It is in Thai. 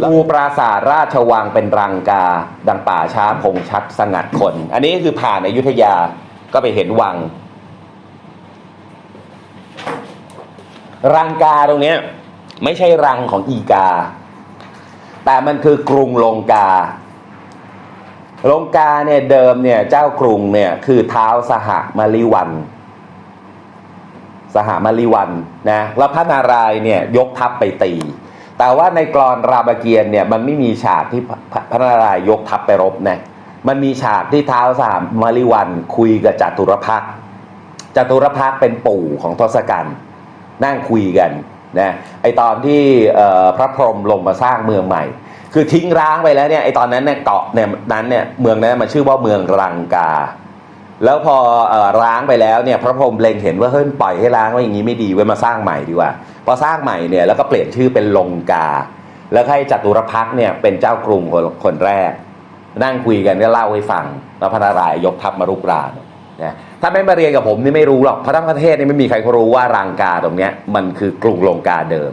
ภูปราสาทราชวังเป็นรังกา ดังป่าช้าพงชัดสงัดคน อันนี้คือผ่านอยุธยาก็ไปเห็นวัง รังกาตรงนี้ไม่ใช่รังของอีกา แต่มันคือกรุงลงกา ลงกาเนี่ยเดิมเนี่ยเจ้ากรุงเนี่ยคือเท้าสหมาริวัน สหมาริวันนะแล้วพระนารายณ์เนี่ยยกทัพไปตี แต่ว่าในกรอนรามเกียรติเนี่ยมันไม่มีฉากที่พระนารายยกทัพไปรบนะมันมีฉากที่เท้าวสหมาริวันคุยกับจตุรพักษ์จตุรพักษ์เป็นปู่ของทศกัณฐ์นั่งคุยกันนะไอตอนที่พระพรหมลงมาสร้างเมืองใหม่ คือทิ้งร้างไปแล้วเนี่ยไอตอนนั้นเนี่ยเกาะเนี่ยนั้นเนี่ยเมืองนั้นมันชื่อว่าเมืองรังกา แล้วพอเอ่อร้างไปแล้วเนี่ยพระพรหมเล็งเห็นว่าเฮ้ยปล่อยให้ร้างไว้อย่างนี้ไม่ดีไว้ยมาสร้างใหม่ดีกว่าพอสร้างใหม่เนี่ยแล้วก็เปลี่ยนชื่อเป็นลงกา แล้วให้จัตุรพักษ์เนี่ยเป็นเจ้ากรุงคนคนแรก นั่งคุยกันก็เล่าให้ฟังแล้วพระนารายณ์ยกทัพมารุกรานนะถ้าไม่มาเรียนกับผมนี่ไม่รู้หรอกเพราะทั้งประเทศนี่ไม่มีใครเขารู้ว่ารังกาตรงเนี้ยมันคือกรุงลงกาเดิม